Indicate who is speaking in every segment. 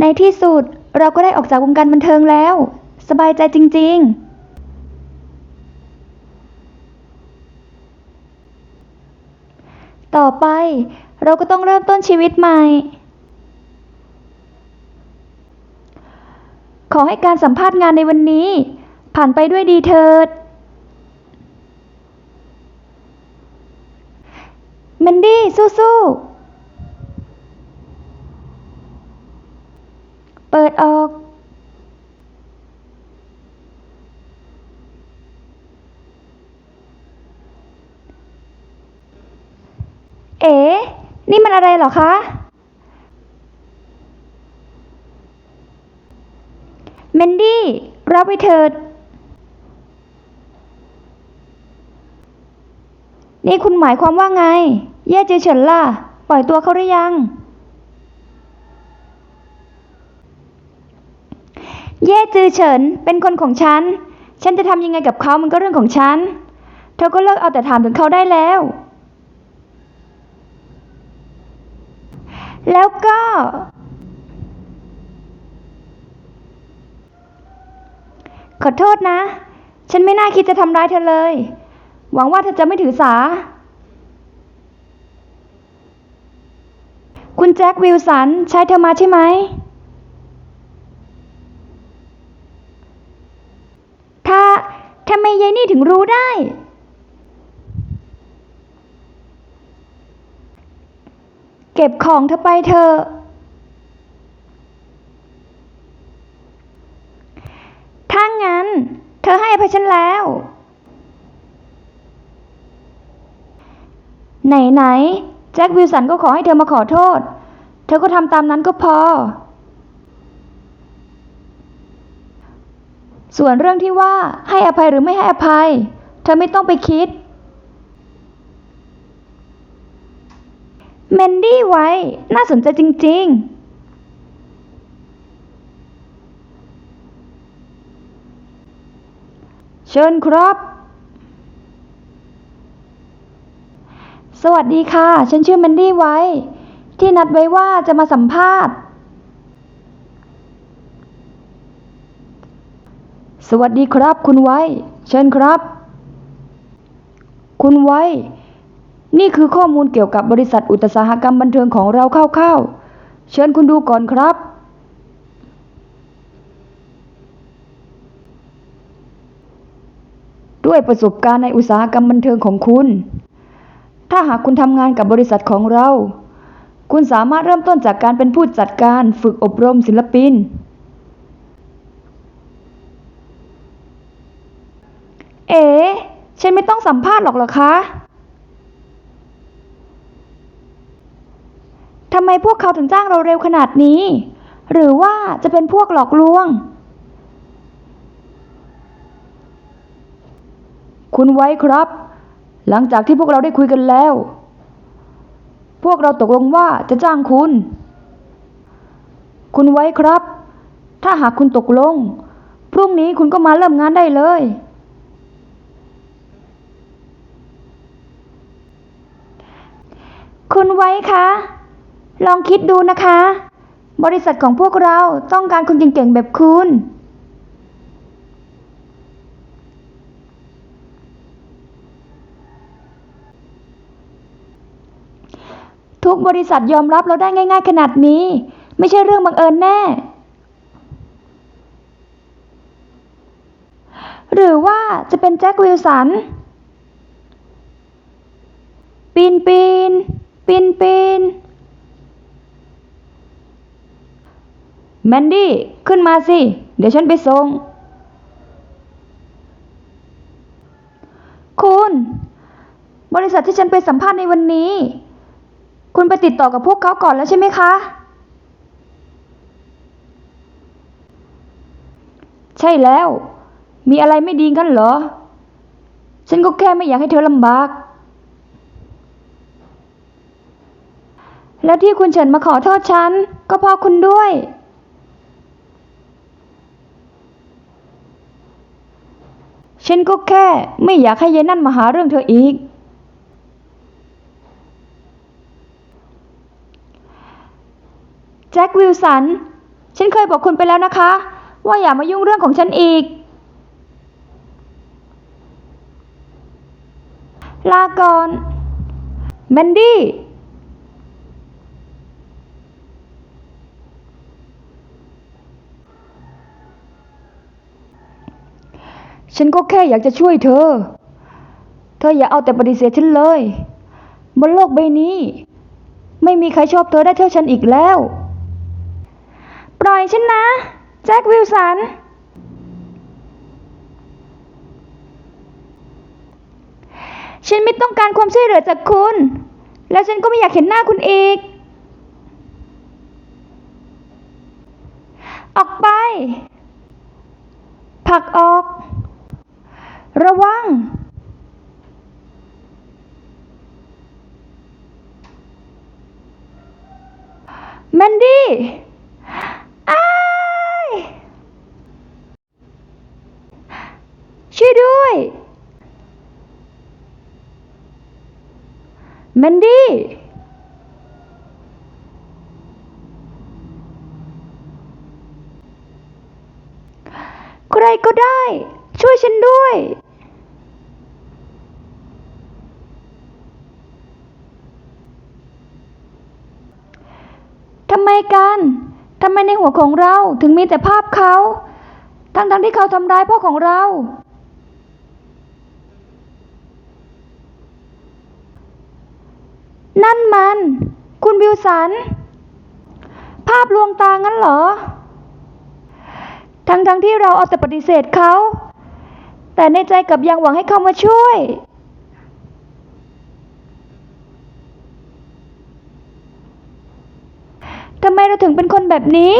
Speaker 1: ในที่สุดเราก็ได้ออกจากวงการบันเทิงแล้ว สบายใจจริง ๆ ต่อไปเราก็ต้องเริ่มต้นชีวิตใหม่ ขอให้การสัมภาษณ์งานในวันนี้ ผ่านไปด้วยดีเถิดเมนดี้สู้ๆ เปิ ดออกเอ๋นี่มันอะไรเหรอคะ เมนดี้ รับไปเถิด นี่คุณหมายความว่าไง แย่เจอเฉินล่ะ ปล่อยตัวเขาหรือยัง เย่จือเฉินเป็นคนของฉัน ฉันจะทำยังไงกับเขามันก็เรื่องของฉัน เธอก็เลิกเอาแต่ถามถึงเขาได้แล้ว แล้วก็ ขอโทษนะ ฉันไม่น่าคิดจะทำร้ายเธอเลย หวังว่าเธอจะไม่ถือสา คุณแจ็ควิลสันใช้เธอมาใช่ไหม ถ้า ทำไมยายนี่ถึงรู้ได้ เก็บของเธอไปเถอถ้างั้น เธอให้อภัยฉันแล้ว ไหน ๆ แจ็ควิลสันก็ขอให้เธอมาขอโทษ เธอก็ทำตามนั้นก็พอ ส่วนเรื่องที่ว่าให้อภัยหรือไม่ให้อภัย เธอไม่ต้องไปคิด เมนดี้ไว้ น่าสนใจจริง ๆเชิญครับ สวัสดีค่ะ ฉันชื่อเมนดี้ไว้ ที่นัดไว้ว่าจะมาสัมภาษณ์ สวัสดีครับ คุณไว้ เชิญครับ คุณไว้ นี่คือข้อมูลเกี่ยวกับบริษัทอุตสาหกรรมบันเทิงของเราคร่าวๆ เชิญคุณดูก่อนครับ ด้วยประสบการณ์ในอุตสาหกรรมบันเทิงของคุณ ถ้าหากคุณทำงานกับบริษัทของเรา คุณสามารถเริ่มต้นจากการเป็นผู้จัดการฝึกอบรมศิลปิน เอ๋ฉันไม่ต้องสัมภาษณ์หรอกเหรอคะทำไมพวกเขาถึงจ้างเราเร็วขนาดนี้ หรือว่าจะเป็นพวกหลอกลวง คุณไว้ครับ หลังจากที่พวกเราได้คุยกันแล้ว พวกเราตกลงว่าจะจ้างคุณ คุณไว้ครับ ถ้าหากคุณตกลง พรุ่งนี้คุณก็มาเริ่มงานได้เลย คุณไว้คะ ลองคิดดูนะคะ บริษัทของพวกเราต้องการคนเก่งๆ แบบคุณ ทุกบริษัทยอมรับเราได้ง่ายๆ ขนาดนี้ ไม่ใช่เรื่องบังเอิญแน่ หรือว่าจะเป็นแจ็ควิลสัน ปีนปีน ปีนปีนแมนดี้ขึ้นมาสิ เดี๋ยวฉันไปส่ง คุณ บริษัทที่ฉันไปสัมภาษณ์ในวันนี้ คุณไปติดต่อกับพวกเขาก่อนแล้วใช่ไหมคะ ใช่แล้ว มีอะไรไม่ดีกันเหรอ ฉันก็แค่ไม่อยากให้เธอลำบาก แล้วที่คุณเฉินมาขอโทษฉัน ก็เพราะคุณด้วย ฉันก็แค่ไม่อยากให้ยายนั่นมาหาเรื่องเธออีก แจ็ควิลสัน ฉันเคยบอกคุณไปแล้วนะคะ ว่าอย่ามายุ่งเรื่องของฉันอีก ลาก่อนแมนดี้ ฉันก็แค่อยากจะช่วยเธอ เธออย่าเอาแต่ปฏิเสธฉันเลย บนโลกใบนี้ ไม่มีใครชอบเธอได้เท่าฉันอีกแล้ว ปล่อยฉันนะ แจ็ควิลสัน ฉันไม่ต้องการความช่วยเหลือจากคุณ และฉันก็ไม่อยากเห็นหน้าคุณอีก ออกไปผลักออก ระวัง แมนดี้อ้ายช่วยด้วยแมนดี้ใครก็ได้ ช่วยฉันด้วย ทำไมกันทำไมในหัวของเราถึงมีแต่ภาพเขา ทั้งๆที่เขาทำร้ายพ่อของเรา นั่นมัน คุณบิวสัน ภาพลวงตางั้นเหรอ ทั้งๆที่เราเอาแต่ปฏิเสธเขา แต่ในใจกับยังหวังให้เขามาช่วย ทำไมเรา ถึงเป็นคนแบบนี้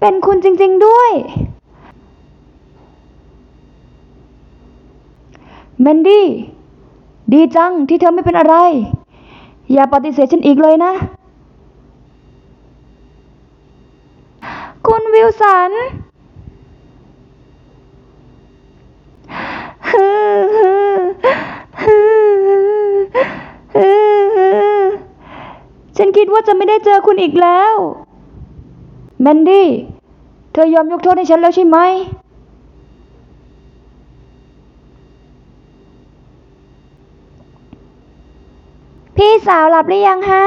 Speaker 1: เป็นคุณจริง ๆ ด้วยแมนดี้ ดีจังที่เธอไม่เป็นอะไร อย่าปฏิเสธฉันอีกเลยนะ คุณวิลสันฉันคิดว่าจะไม่ได้เจอคุณอีกแล้ว แมนดี้ เธอยอมยกโทษให้ฉันแล้วใช่ไหม พี่สาวหลับหรือยังฮะ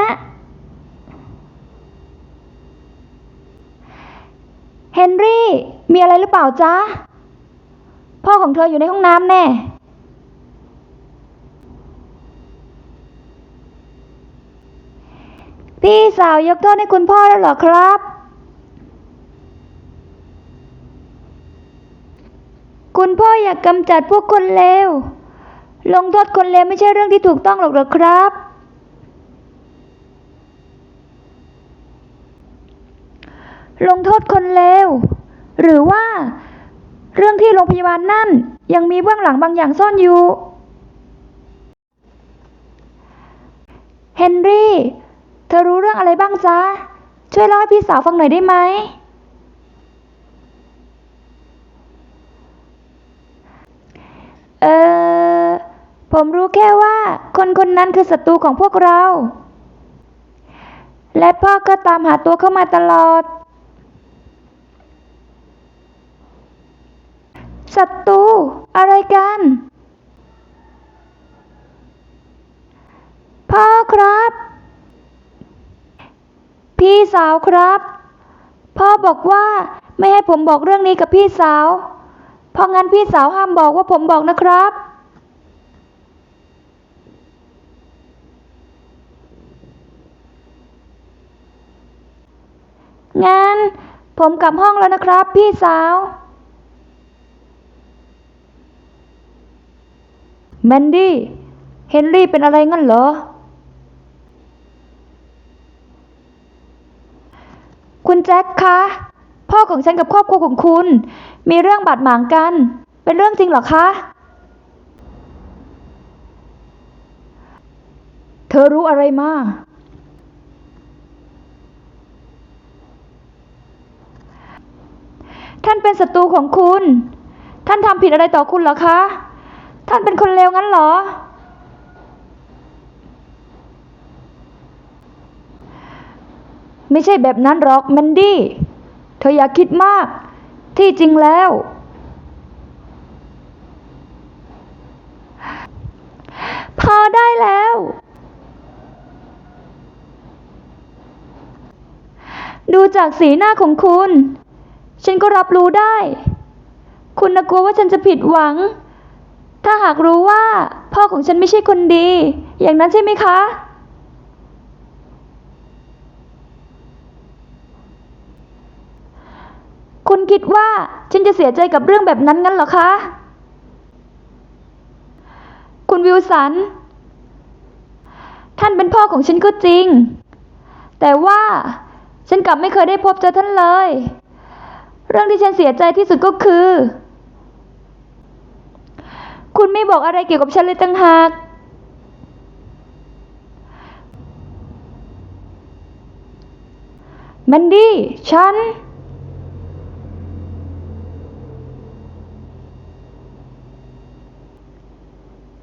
Speaker 1: เฮนรี่ มีอะไรหรือเปล่าจ๊ะ พ่อของเธออยู่ในห้องน้ำแน่ พี่สาวยกโทษให้คุณพ่อแล้วเหรอครับ คุณพ่ออยากกำจัดพวกคนเลว ลงโทษคนเลวไม่ใช่เรื่องที่ถูกต้องหรอกเหรอครับ ลงโทษคนเลว หรือว่า เรื่องที่โรงพยาบาลนั่น ยังมีเบื้องหลังบางอย่างซ่อนอยู่ เฮนรี่ เธอรู้เรื่องอะไรบ้างจ๊ะ ช่วยเล่าให้พี่สาวฟังหน่อยได้ไหม เออ ผมรู้แค่ว่า คนคนนั้นคือศัตรูของพวกเรา และพ่อก็ตามหาตัวเข้ามาตลอด ศัตรูอะไรกัน พ่อครับ พี่ สาวครับ พ่อบอกว่าไม่ให้ผมบอกเรื่องนี้กับพี่สาว เพราะงั้นพี่สาวห้ามบอกว่าผมบอกนะครับ งั้น ผมกลับห้องแล้วนะครับ พี่สาว แมนดี้ เฮนรี่เป็นอะไรงั้นเหรอ คุณแจ็คคะ พ่อของฉันกับครอบครัวของคุณ มีเรื่องบาดหมางกัน เป็นเรื่องจริงเหรอคะ เธอรู้อะไรมาท่านเป็นศัตรูของคุณ ท่านทำผิดอะไรต่อคุณเหรอคะ ท่านเป็นคนเลวงั้นเหรอ ไม่ใช่แบบนั้นหรอกแมนดี้ เธออย่าคิดมาก ที่จริงแล้ว พอได้แล้ว ดูจากสีหน้าของคุณ ฉันก็รับรู้ได้ คุณนะกลัวว่าฉันจะผิดหวัง ถ้าหากรู้ว่า พ่อของฉันไม่ใช่คนดี อย่างนั้นใช่ไหมคะ คุณคิดว่าฉันจะเสียใจกับเรื่องแบบนั้นงั้นเหรอคะ คุณวิลสัน ท่านเป็นพ่อของฉันก็จริง แต่ว่าฉันกลับไม่เคยได้พบเจอท่านเลย เรื่องที่ฉันเสียใจที่สุดก็คือ คุณไม่บอกอะไรเกี่ยวกับฉันเลยตั้งหากแมนดี้ ฉัน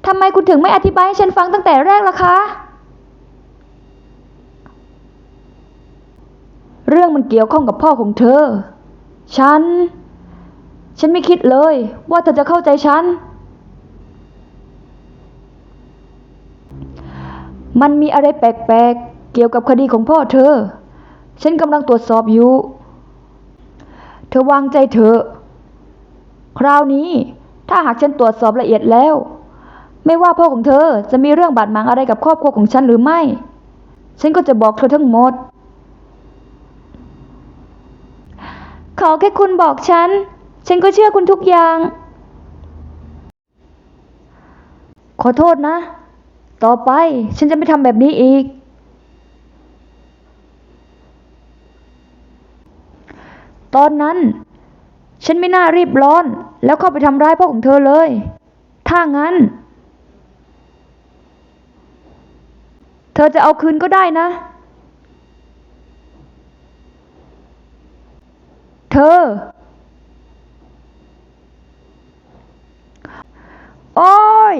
Speaker 1: ทำไมคุณถึงไม่อธิบายให้ฉันฟังตั้งแต่แรกล่ะคะ เรื่องมันเกี่ยวข้องกับพ่อของเธอ ฉัน ฉันไม่คิดเลย ว่าเธอจะเข้าใจฉัน มันมีอะไรแปลกๆ เกี่ยวกับคดีของพ่อเธอ ฉันกำลังตรวจสอบอยู่ เธอวางใจเถอะ คราวนี้ถ้าหากฉันตรวจสอบละเอียดแล้ว ไม่ว่าพ่อของเธอจะมีเรื่องบาดหมางอะไรกับครอบครัวของฉันหรือไม่ ฉันก็จะบอกเธอทั้งหมด ขอแค่คุณบอกฉัน ฉันก็เชื่อคุณทุกอย่าง ขอโทษนะ ต่อไปฉันจะไม่ทำแบบนี้อีก ตอนนั้น ฉันไม่น่ารีบร้อน แล้วเข้าไปทำร้ายพ่อของเธอเลย ถ้างั้น เธอจะเอาคืนก็ได้นะ เธอ โอ้ย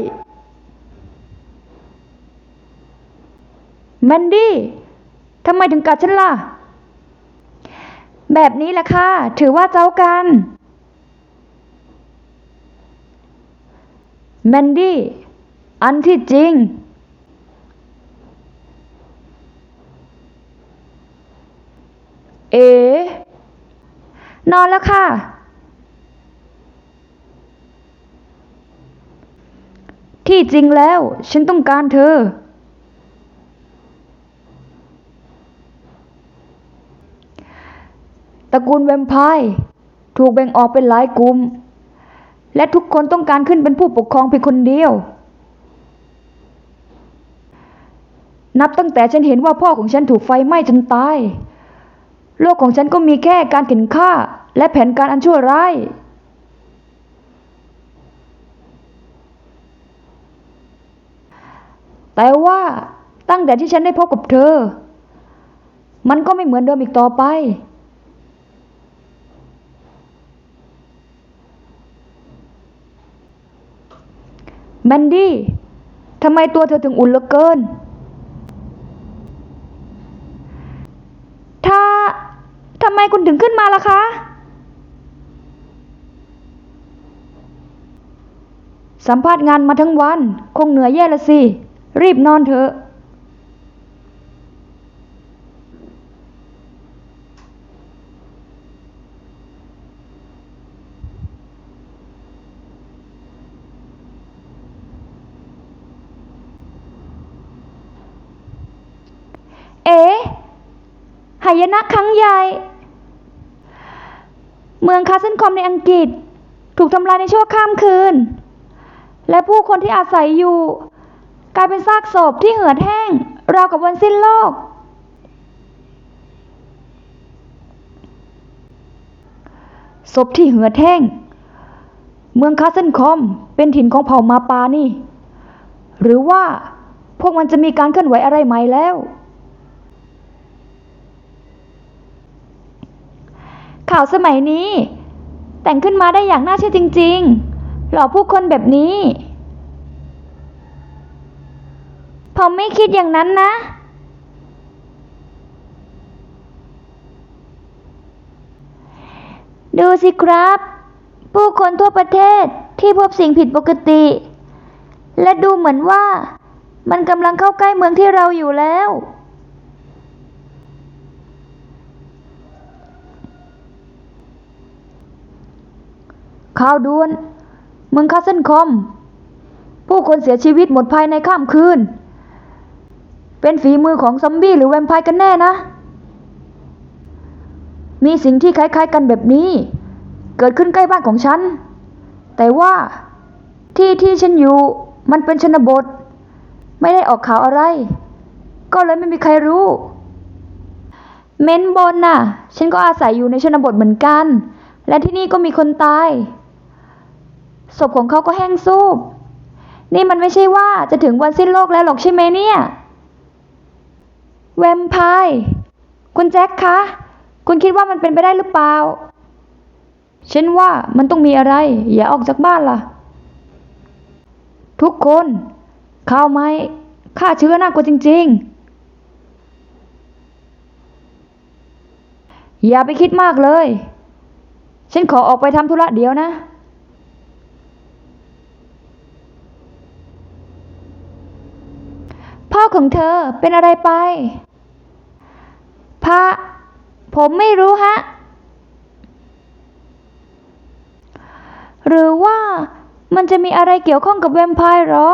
Speaker 1: แมนดี้ ทำไมถึงกัดฉันล่ะ แบบนี้แหละค่ะ ถือว่าเจ้ากัน แมนดี้ อันที่จริง เอ๋นอนแล้วค่ะ ที่จริงแล้ว ฉันต้องการเธอ ตระกูลแวมไพร์ถูกแบ่งออกเป็นหลายกลุ่ม และทุกคนต้องการขึ้นเป็นผู้ปกครองเพียงคนเดียว นับตั้งแต่ฉันเห็นว่าพ่อของฉันถูกไฟไหม้จนตาย โลกของฉันก็มีแค่การเข็นฆ่า และแผนการอันชั่วร้าย แต่ว่าตั้งแต่ที่ฉันได้พบกับเธอ มันก็ไม่เหมือนเดิมอีกต่อไป แมนดี้ทำไมตัวเธอถึงอุ่นเหลือเกิน ถ้า ทำไมคุณถึงขึ้นมาล่ะคะ สัมภาษณ์งานมาทั้งวัน คงเหนื่อยแย่ละสิ รีบนอนเถอะ เอ๋หายนะครั้งใหญ่ เมืองคาสเซนคอมในอังกฤษ ถูกทำลายในชั่วข้ามคืน และผู้คนที่อาศัยอยู่ กลายเป็นซากศพที่เหือดแห้ง ราวกับวันสิ้นโลก ศพที่เหือดแห้ง เมืองคาสเซนคอมเป็นถิ่นของเผ่ามาปานี่ หรือว่าพวกมันจะมีการเคลื่อนไหวอะไรใหม่แล้ว ข่าวสมัยนี้ แต่งขึ้นมาได้อย่างน่าเชื่อจริง ๆ หลอกผู้คนแบบนี้ ผมไม่คิดอย่างนั้นนะ ดูสิครับ ผู้คนทั่วประเทศที่พบสิ่งผิดปกติ และดูเหมือนว่ามันกำลังเข้าใกล้เมืองที่เราอยู่แล้ว ข่าวด่วน เมืองคาสเซนคอม ผู้คนเสียชีวิตหมดภายในข้ามคืน เป็นฝีมือของซอมบี้หรือแวมไพร์กันแน่นะ มีสิ่งที่คล้ายๆกันแบบนี้ เกิดขึ้นใกล้บ้านของฉัน แต่ว่าที่ที่ฉันอยู่มันเป็นชนบท ไม่ได้ออกข่าวอะไร ก็เลยไม่มีใครรู้ เม้นบนน่ะ ฉันก็อาศัยอยู่ในชนบทเหมือนกัน และที่นี่ก็มีคนตาย ศพของเขาก็แห้งสูบ นี่มันไม่ใช่ว่าจะถึงวันสิ้นโลกแล้วหรอกใช่ไหมเนี่ย แวมไพร์คุณแจ็คคะ คุณคิดว่ามันเป็นไปได้หรือเปล่า ฉันว่ามันต้องมีอะไร อย่าออกจากบ้านล่ะ ทุกคนข้าวไหมฆ่าเชื้อน่ากลัวจริง ๆ อย่าไปคิดมากเลย ฉันขอออกไปทำธุระเดี๋ยวนะ พ่อ ของเธอเป็นอะไรไป พระ ผมไม่รู้ฮะ หรือว่ามันจะมีอะไรเกี่ยวข้องกับแวมไพร์หรอ